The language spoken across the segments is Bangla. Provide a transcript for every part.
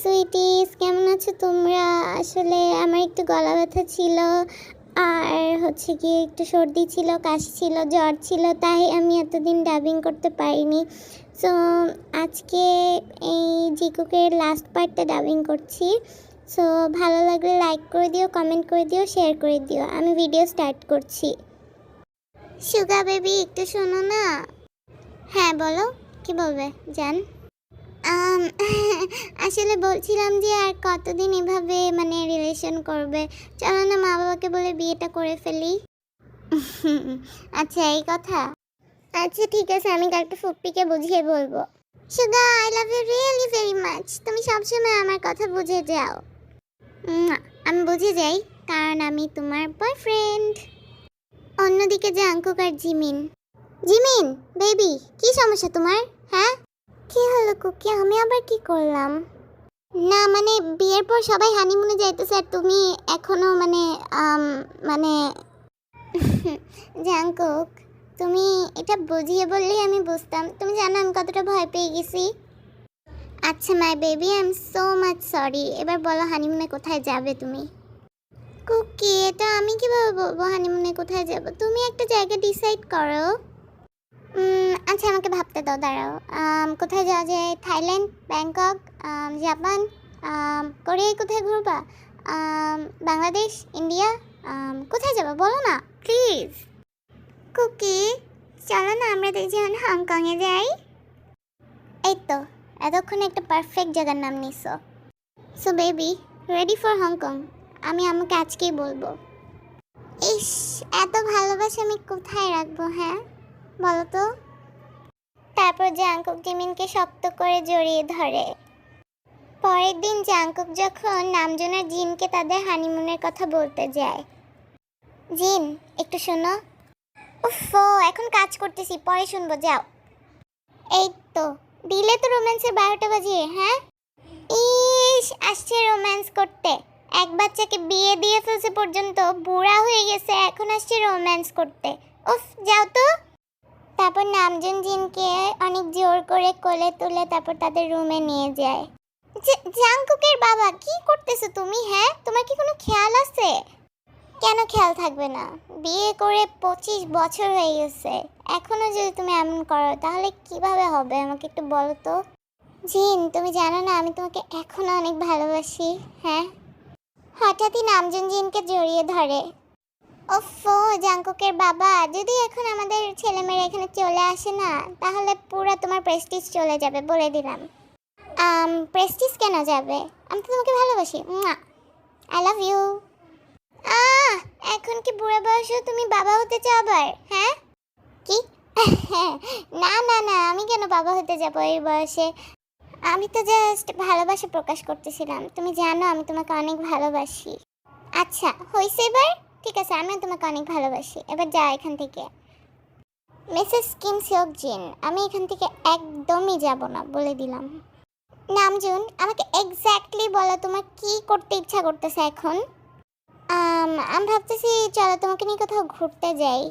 সুইটিস, কেমন আছো তোমরা? আসলে আমার একটু গলা ব্যথা ছিল, আর হচ্ছে কি একটু সর্দি ছিল, কাশি ছিল, জ্বর ছিল, তাই আমি এতদিন ডাবিং করতে পারিনি। সো আজকে এই জিকুকের লাস্ট পার্টটা ডাবিং করছি। সো ভালো লাগলে লাইক করে দিও কমেন্ট করে দিও শেয়ার করে দিও। আমি ভিডিও স্টার্ট করছি। সুগা বেবি একটু শোনো না। হ্যাঁ বলো, কি বলবে? জান। আসলে বলছিলাম যে আর কতদিন এভাবে মানে রিলেশন করবে? চলো না মা বাবাকে বলে বিয়েটা করে ফেলি। আচ্ছা এই কথা। আচ্ছা ঠিক আছে, আমি কালকে ফুপ্পিকে বুঝিয়ে বলব। Suga I love you really very much তুমি সবসময় আমার কথা বুঝে যাও। আমি বুঝে যাই, কারণ আমি তোমার বয়ফ্রেন্ড অন্যদিকে জাঙ্কুক আর জিমিন। জিমিন বেবি কি সমস্যা তোমার? হ্যাঁ? কি হলো কুকি? আমি আবার কি করলাম? না মানে বিয়ের পর সবাই হানিমুনে যাইতেছে আর তুমি এখনও মানে মানে জাঙ্কুক তুমি এটা বুঝিয়ে বললেই আমি বুঝতাম। তুমি জানো আমি কতটা ভয় পেয়ে গেছি। আচ্ছা my baby I am so much sorry এবার বলো হানিমুনে কোথায় যাবে তুমি? কুকি, এটা আমি কীভাবে বলব হানিমুনে কোথায় যাব? তুমি একটা জায়গা ডিসাইড করো। আচ্ছা আমাকে ভাবতে দাও দাঁড়াও। কোথায় যাওয়া যায়? থাইল্যান্ড? ব্যাংকক? জাপান? কোরিয়ায় কোথায় ঘুরবা? বাংলাদেশ? ইন্ডিয়া? কোথায় যাব? বলো না প্লিজ। কুকি চলো না আমরা দুজন হংকংয়ে যাই। এই তো এতক্ষণ একটা পারফেক্ট জায়গার নাম নিছো। So baby ready for Hong Kong আমি আমাকে আজকেই বলব। ইস এত ভালোবাসা আমি কোথায় রাখব হ্যাঁ? বলো তো? তারপর জাংকুক জিমিনকে শক্ত করে জড়িয়ে ধরে। পরের দিন জাংকুক যখন নামজনের জিনকে তাদের হানিমুনের কথা বলতে যায়। জিন, একটু শোনো। উফ এখন কাজ করতেছি, পরে শুনব, যাও। এই তো, দিলে তো রোম্যান্সের বারোটা বাজিয়ে হ্যাঁ? ইস, আসছে রোম্যান্স করতে। এক বাচ্চাকে বিয়ে দিয়ে ফেলছে পর্যন্ত বুড়া হয়ে গেছে, এখন আসছে রোম্যান্স করতে। উফ, যাও তো। তারপর নামজন জিনকে অনেক জোর করে কোলে তুলে তারপর তাদের রুমে নিয়ে যায়। জাংকুকের বাবা, কি করতেছো তুমি হ্যাঁ? তোমার কি কোনো খেয়াল আছে? কেন খেয়াল থাকবে না। বিয়ে করে পঁচিশ বছর হয়ে গেছে। এখনও যদি তুমি এমন করো, তাহলে কীভাবে হবে? আমাকে একটু বলো তো। জিন, তুমি জানো না, আমি তোমাকে এখনও অনেক ভালোবাসি হ্যাঁ? হঠাৎই নামজন জিনকে জড়িয়ে ধরে। ওফো জাঙ্কুকের বাবা, যদি এখন আমাদের ছেলেমেয়েরা এখানে চলে আসে না, তাহলে পুরো তোমার প্রেস্টিজ চলে যাবে, বলে দিলাম। প্রেস্টিজ কেন যাবে? আমি তো তোমাকে ভালোবাসি আই লাভ ইউ আহ, এখন কি বুড়ো বয়সেও তুমি বাবা হতে চাও আবার হ্যাঁ? কি? না না না, আমি কেন বাবা হতে যাব এই বয়সে? আমি তো জাস্ট ভালোবাসা প্রকাশ করতেছিলাম। তুমি জানো আমি তোমাকে অনেক ভালোবাসি। আচ্ছা হয়েছে এবার? ঠিক আছে, আমিও তোমাকে অনেক ভালোবাসি। এবার যা এখান থেকে। মিসেস কিম সিওক জিন, আমি এখান থেকে একদমই যাব না, বলে দিলাম। নামজুন আমাকে এক্স্যাক্টলি বলো তোমার কি করতে ইচ্ছা করতেছে এখন? আমি ভাবতেছি চলো তোমাকে নিয়ে কোথাও ঘুরতে যাই।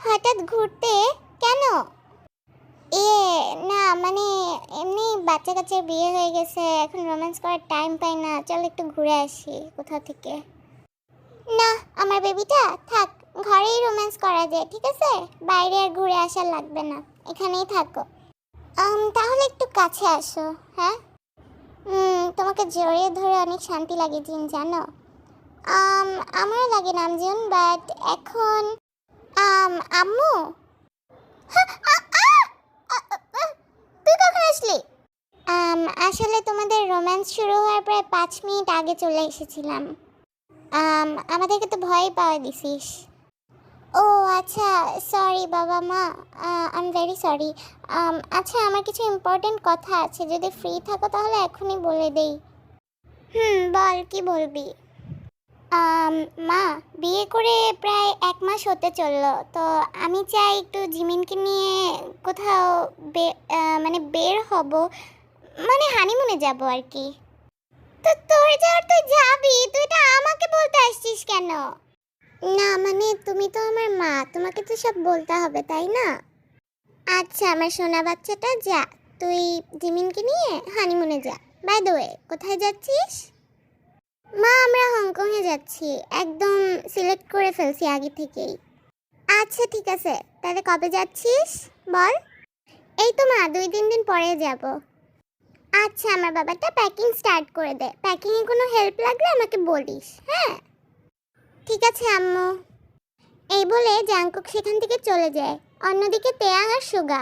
হঠাৎ ঘুরতে? কেন? এ, না মানে এমনি বাচ্চা কাচ্চার বিয়ে হয়ে গেছে, এখন রোম্যান্স করার টাইম পাই না। চলো একটু ঘুরে আসি কোথাও থেকে। না আমার বেবিটা থাক ঘরেই রোম্যান্স করা যায় ঠিক আছে? বাইরে আর ঘুরে আসা লাগবে না এখানেই থাকো। তাহলে একটু কাছে আসো হ্যাঁ? তোমাকে জড়িয়ে ধরে অনেক শান্তি লাগে জিন জানো? আমারও লাগে নাম নামজুন বাট এখন আম, আম্মু? তুই কখন আসলি? আসলে তোমাদের রোম্যান্স শুরু হওয়ার প্রায় পাঁচ মিনিট আগে চলে এসেছিলাম। আমাদেরকে তো ভয় পাওয়া দিছিস। ও আচ্ছা সরি বাবা মা। আই এম ভেরি সরি আচ্ছা আমার কিছু ইম্পর্টেন্ট কথা আছে, যদি ফ্রি থাকো তাহলে এখনই বলে দেই। হুম, বল, কি বলবি? মা, বিয়ে করে প্রায় এক মাস হতে চলল, তো আমি চাই একটু জিমিনকে নিয়ে কোথাও মানে বের হব মানে হানিমুনে যাব আর কি। তো তোর যাওয়ার তুই যাবি, তুই এটা আমাকে বলতে আসছিস কেন? না মানে তুমি তো আমার মা, তোমাকে তো সব বলতে হবে, তাই না? আচ্ছা আমার সোনা বাচ্চাটা যা, তুই জিমিনকে নিয়ে হানিমুনে যা। বাই দ্য ওয়ে কোথায় যাচ্ছিস? মা, আমরা হংকংয়ে যাচ্ছি, একদম সিলেক্ট করে ফেলছি আগে থেকেই। আচ্ছা ঠিক আছে, তাহলে কবে যাচ্ছিস? বল। এই তো মা দুই তিন দিন পরে যাব। আচ্ছা আমার বাবাটা প্যাকিং স্টার্ট করে দে। প্যাকিংয়ে কোনো হেল্প লাগলে আমাকে বলিস হ্যাঁ? ঠিক আছে, আম্মু। এই বলে জাংকুক সেখান থেকে চলে যায়। অন্যদিকে তেয়াং আর সুগা।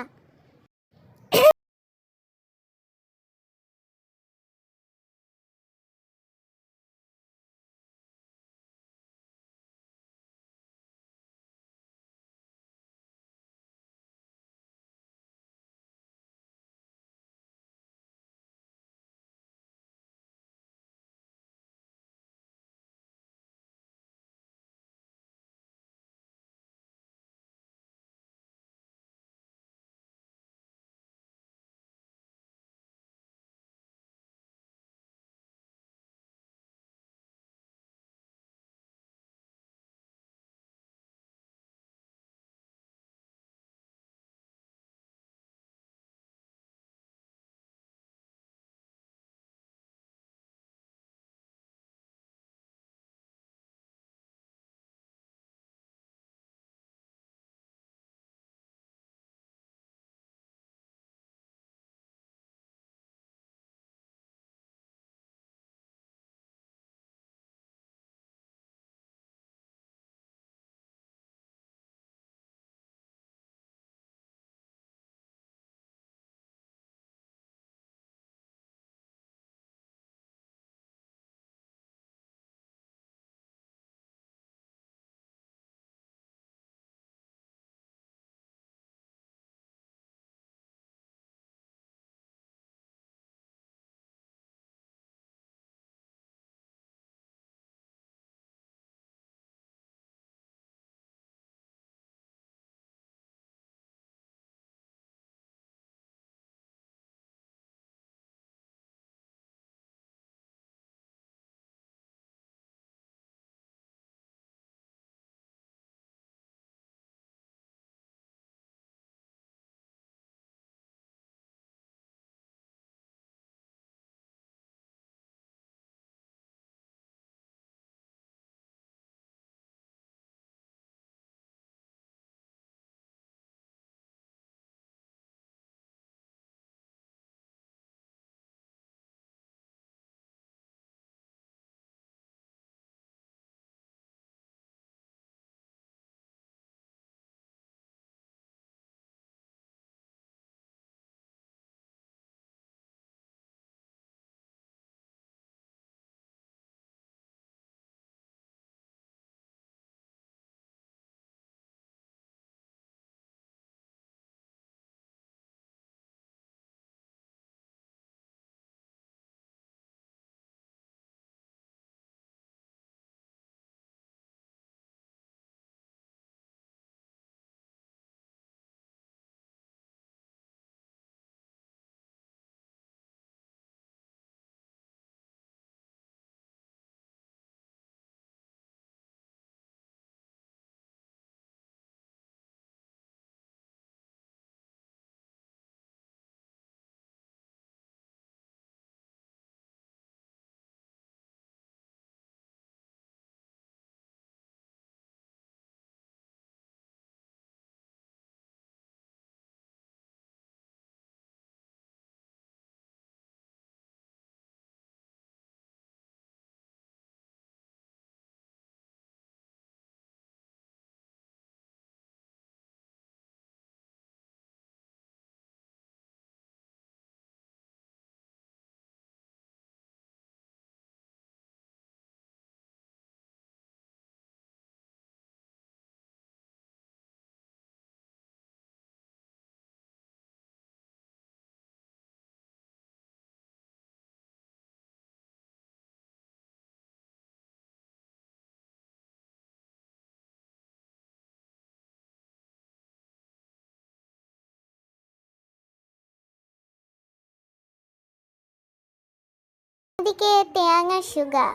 দিকে তেয়াং আর সুগা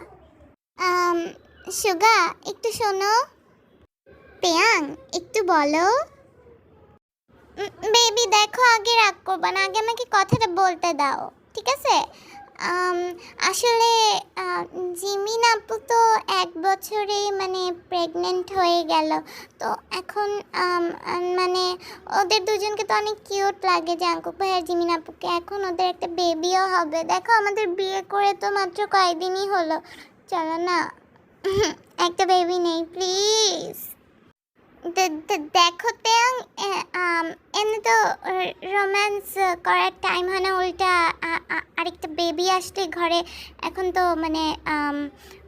সুগা, একটু শোনো। তেয়াং, একটু বলো। বেবি, দেখো আগে রাগ করবা না, আগে আমাকে কথাটা বলতে দাও, ঠিক আছে? আসলে জিমিন আপু তো এক বছরেই মানে প্রেগনেন্ট হয়ে গেল। তো এখন মানে ওদের দুজনকে তো অনেক কিউট লাগে জাঙ্কুক ভাই আর জিমিন আপুকে। এখন ওদের একটা বেবিও হবে। দেখো, আমাদের বিয়ে করে তো মাত্র কয়েকদিনই হলো। চলো না, একটা বেবি নেই প্লিজ দেখো তেং এমনি তো রোম্যান্স করার টাইম হয় না, উল্টা আরেকটা বেবি আসলে ঘরে। এখন তো মানে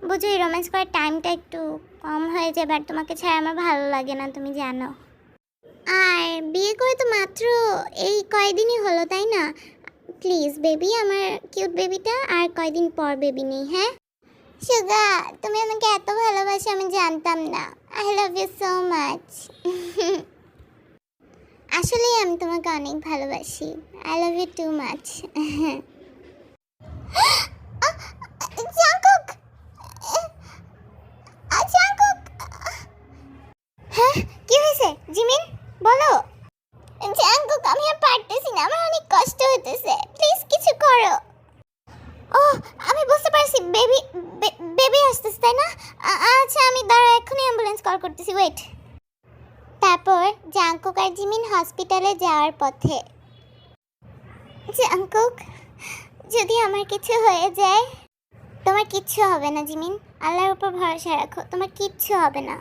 বুঝোই রোম্যান্স করার টাইমটা একটু কম হয়ে যায় বাট তোমাকে ছাড়া আমার ভালো লাগে না, তুমি জানো। আর বিয়ে করে তো মাত্র এই কয়দিনই হলো, তাই না? প্লিজ বেবি আমার কিউট বেবিটা আর কয়দিন পর বেবি নেই হ্যাঁ? সুগা তুমি আমাকে এত ভালোবাসো, আমি জানতাম না। I love you so much আসলেই আমি তোমাকে অনেক ভালোবাসি। I love you too much Jungkook Jungkook হ্যাঁ কি হয়েছে জিমিন বলো জাঙ্কুক আমি আর পারতেছি না আমার অনেক কষ্ট হতেছে প্লিজ কিছু করো ও আমি বুঝতে পারছি বেবি বেবি আসতেছে তাই না? আচ্ছা আমি দাঁড়া এক্ষুনি অ্যাম্বুলেন্স কল করতেছি ওয়েট তারপর জাংকুক আর জিমিন হসপিটালে যাওয়ার পথে। জাংকুক, যদি আমার কিছু হয়ে যায়, তোমার কিচ্ছু হবে না, জিমিন। আল্লাহর উপর ভরসা রাখো, তোমার কিচ্ছু হবে না।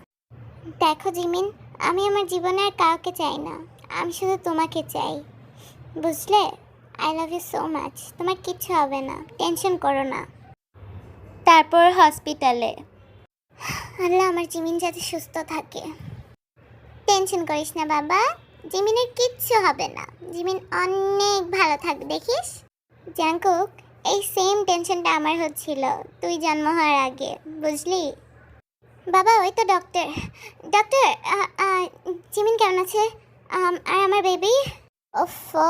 দেখো, জিমিন, আমি আমার জীবনে আর কাউকে চাই না। আমি শুধু তোমাকে চাই। বুঝলে? I love you so much তোমার কিচ্ছু হবে না। টেনশন করো না। তারপর হসপিটালে। আল্লাহ, আমার জিমিন যাতে সুস্থ থাকে। টেনশন করিস না বাবা, জিমিনের কিচ্ছু হবে না। জিমিন অনেক ভালো থাকবে, দেখিস? জাঙ্কুক, এই সেম টেনশনটা আমার হচ্ছিল, তুই জন্ম হওয়ার আগে, বুঝলি? বাবা, ওই তো ডক্টর ডক্টর জিমিন কেমন আছে? আর আমার বেবি ওফো,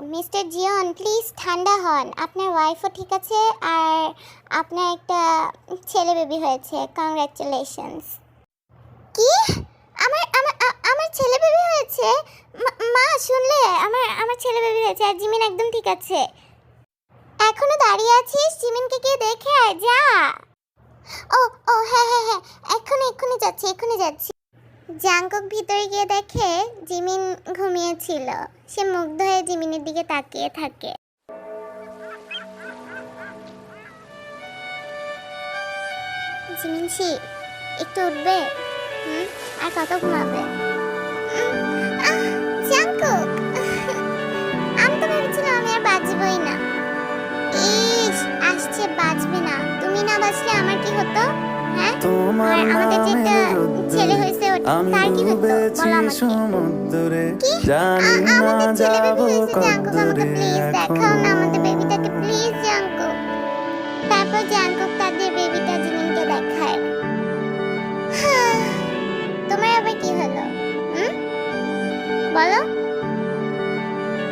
মিস্টার জিয়ন, প্লিজ ঠান্ডা হন। আপনার ওয়াইফও ঠিক আছে আর আপনার একটা ছেলে বেবি হয়েছে। কংগ্রাচুলেশনস কি? আমার আমার ছেলে বেবি হয়েছে? মা- শুনলে? আমার আমার ছেলে বেবি হয়েছে আর জিমিন একদম ঠিক আছে। এখনও দাঁড়িয়ে আছিস? জিমিনকে গিয়ে দেখে যা। ও ও হ্যাঁ হ্যাঁ হ্যাঁ। এক্ষুনি এক্ষুনি যাচ্ছি এক্ষুনি যাচ্ছি। জাঙ্কক ভিতরে গিয়ে দেখে জিমিন ঘুমিয়েছিল। সে মুগ্ধ হয়ে জিমিনের দিকে তাকিয়ে থাকে। জিমিনসি একটু উঠবে? আর কত ঘুমাবে? উম, আমি তো ভেবেছিলাম আর বাঁচবই না। ইস আসছে বাঁচবে না। তুমি না বাঁচলে আমার কি হতো? আর আমাদের যেটা ছেলে হয়েছে তার কি হতো? বলো আমাকে। সমুদ্রে? জানি না যাব কতদূরে প্লিজ দেখাও না আমাদের বেবিটাকে প্লিজ জাঙ্কুক তারপর জাঙ্কুক তাদের বেবিটা জিমিনকে দেখায়। তোমার আবার কি হলো? বলো।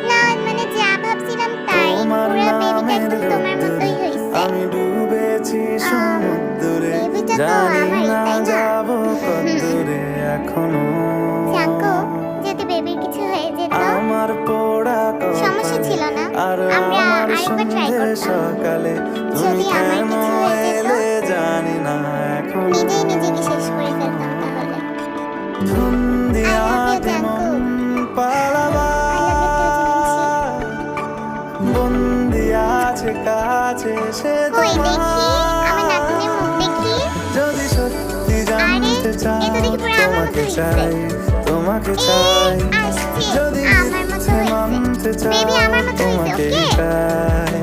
না মানে যা ভাবছিলাম তাই। পুরো বেবিটা একদম তোমার মতোই হয়েছে। আমি ডুবেছি সমুদ্রে জানি না? যাব কতদূরে এখনও জাঙ্কুক যদি বেবির কিছু হয়ে যেত আমার পোড়া সমস্যা ছিল না। আর আমরা আরেকবার সন্ধ্যে সকালে তুমি যদি আমার কেন কিছু হয়ে যেত? এলে জানি না এখন নিজেই নিজেকে শেষ করে ফেলতাম তাহলে ধুন্দিয়া। পালাবা বন্দি আছে কাছে সে চাই তোমাকে চাই। যদি মানতে হয়েছে তোমাকে চাই।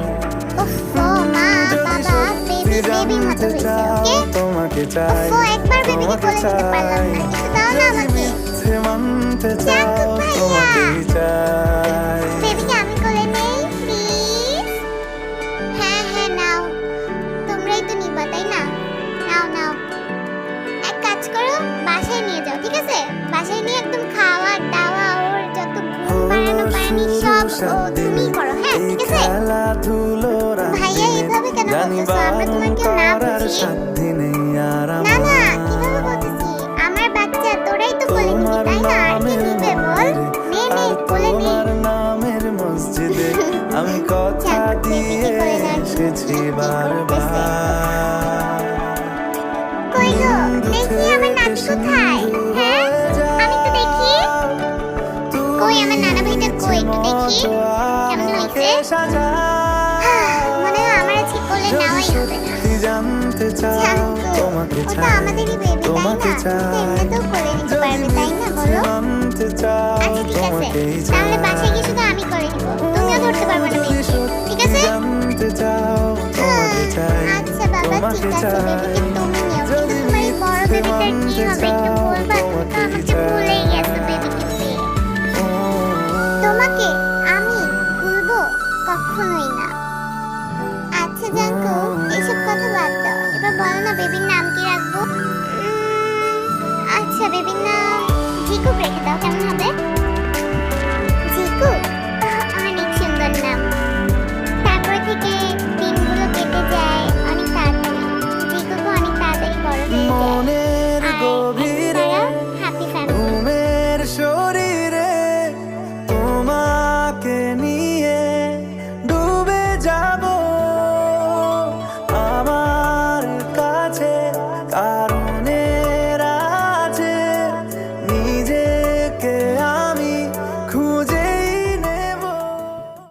জানতে চাও তোমাকে চাই। তোমাকে চাই। মানতে চাও এসেছি বারবার। দেখি আমার নাতি কোথায়? হ্যাঁ? আমি তো দেখি। কই আমার নানা ভাইটা? কই? একটু দেখি। কেমন হয়েছে? হ্যাঁ, মনে হয় আমার আজকে কোলে নেওয়াই হবে। না জানতে চাও তোমাকে ওটা চাই আমাদেরই বেবি তাই তোমাকে চাই। করে নিতে পারবে তাই না বলো? জানতে চাও আচ্ছা ঠিক আছে। তোমাকেই তাহলে চাই। বাসায় গিয়ে শুধু আমি করে নিব। তুমিও ধরতে পারবে না ঠিক চাও তোমাকে চাই। আচ্ছা তোমাকে চাই। যদি মিথ্যে মানতে চাও, তোমাকে আমি ভুলবো কখনোই না। আচ্ছা জাঙ্কু এসব কথা বাদ দাও। এবার বলো না বেবির নাম কি রাখব? আচ্ছা বেবির নাম জিকুক রেখে দাও কেমন হবে?